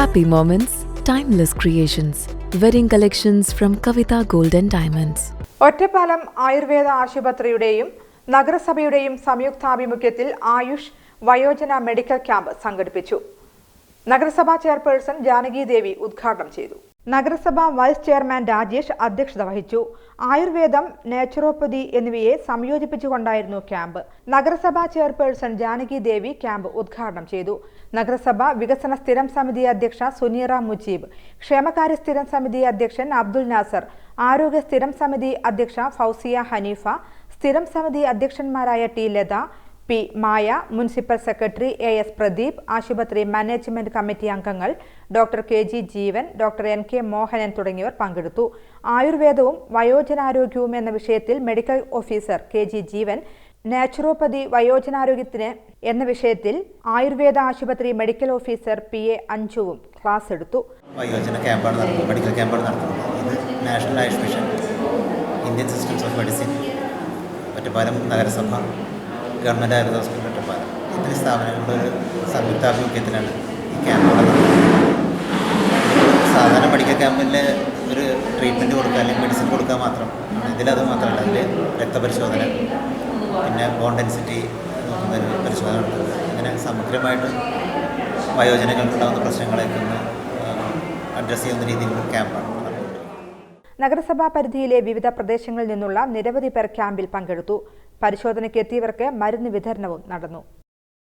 Happy moments, timeless creations. Wedding collections from Kavita Golden and Diamonds. Ottapalam Ayurveda ആശുപത്രിയുടെയും നഗരസഭയുടെയും സംയുക്താഭിമുഖ്യത്തിൽ ആയുഷ് വയോജന മെഡിക്കൽ ക്യാമ്പ് സംഘടിപ്പിച്ചു നഗരസഭാ ചെയർപേഴ്സൺ ജാനകി ദേവി ഉദ്ഘാടനം ചെയ്തു നഗരസഭ വൈസ് ചെയർമാൻ രാജേഷ് അധ്യക്ഷത വഹിച്ചു. ആയുർവേദം നാച്ചുറോപ്പതി എന്നിവയെ സംയോജിപ്പിച്ചുകൊണ്ടായിരുന്നു ക്യാമ്പ്. നഗരസഭാ ചെയർപേഴ്സൺ ജാനകി ദേവി ക്യാമ്പ് ഉദ്ഘാടനം ചെയ്തു. നഗരസഭ വികസന സ്ഥിരം സമിതി അധ്യക്ഷ സുനീറ മുജീബ് ക്ഷേമകാര്യ സ്ഥിരം സമിതി അധ്യക്ഷൻ അബ്ദുൽ നാസർ ആരോഗ്യ സ്ഥിരം സമിതി അധ്യക്ഷ ഫൗസിയ ഹനീഫ സ്ഥിരം സമിതി അധ്യക്ഷന്മാരായ T Latha P Maya municipal secretary A S Pradeep ആശുപത്രി മാനേജ്മെന്റ് കമ്മിറ്റി അംഗങ്ങൾ doctor K G Jeevan doctor N K Mohanan തുടങ്ങിയവർ പങ്കെടുത്തു. ആയുർവേദവും വയോജനാരോഗ്യവും എന്ന വിഷയത്തിൽ medical officer K G Jeevan naturopathy വയോജനാരോഗ്യത്തിന് എന്ന വിഷയത്തിൽ ആയുർവേദ ആശുപത്രി മെഡിക്കൽ ഓഫീസർ പി എ അഞ്ചുവും ക്ലാസ് എടുത്തു. വയോജന ക്യാമ്പാണ് നടത്തുന്നത്. മെഡിക്കൽ ക്യാമ്പാണ് നടത്തുന്നത്. ഇത് national Ayush mission Indian systems of medicine Ottapalam നഗരസഭ ഗവൺമെന്റ് ആയുർവേദ ഹോസ്പിറ്റൽ മെട്രോപാലം ഇത്രയും സ്ഥാപനങ്ങളുടെ ഒരു സംയുക്താഭിമുഖ്യത്തിലാണ് ഈ ക്യാമ്പ് നടന്നത് സാധാരണ മെഡിക്കൽ ക്യാമ്പിൽ ഒരു ട്രീറ്റ്മെന്റ് കൊടുക്കുക അല്ലെങ്കിൽ മെഡിസിൻ കൊടുക്കുക മാത്രം. ഇതിലത് മാത്രമല്ല അതിൽ രക്തപരിശോധന പിന്നെ ബോൺ ഡെൻസിറ്റി നോക്കുന്നതിന് പരിശോധന നടത്തുന്നത് അങ്ങനെ സമഗ്രമായിട്ട് വയോജനങ്ങൾക്കുണ്ടാകുന്ന പ്രശ്നങ്ങളെയൊക്കെ ഒന്ന് അഡ്രസ്സ് ചെയ്യുന്ന രീതിയിലുള്ള ക്യാമ്പാണ് നഗരസഭാ പരിധിയിലെ വിവിധ പ്രദേശങ്ങളിൽ നിന്നുള്ള നിരവധി പേർ ക്യാമ്പിൽ പങ്കെടുത്തു. പരിശോധനയ്ക്ക് എത്തിയവർക്ക് മരുന്ന് വിതരണവും നടന്നു.